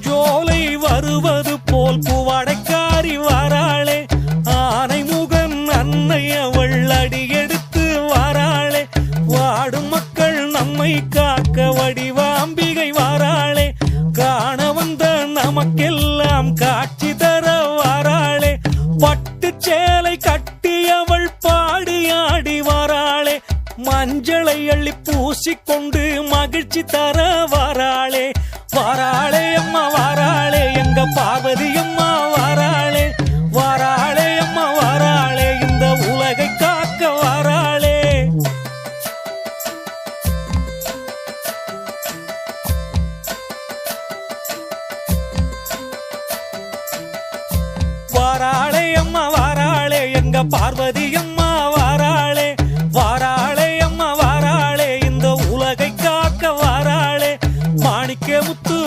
பூஞ்சோலை வருவது போல் புவடைக்காரி வராளே. ஆனை முகன் அன்னை அவள் அடியெடுத்து வராளே. வாடும் மக்கள் நம்மை காக்க வடிவாம்பிகை வராளே. காண வந்த நமக்கெல்லாம் காட்சி தர வராளே. பட்டு சேலை கட்டியவள் பாடி ஆடி வாராளே. மஞ்சளை அள்ளி பூசிக்கொண்டு மகிழ்ச்சி தர வராளே. வரா வாராளே அம்மா வாராளே. எங்க பார்வதி அம்மா வாராளே. வாராளே அம்மா வாராளே. இந்த உலகை காக்க வாராளே. மாணிக்க முத்து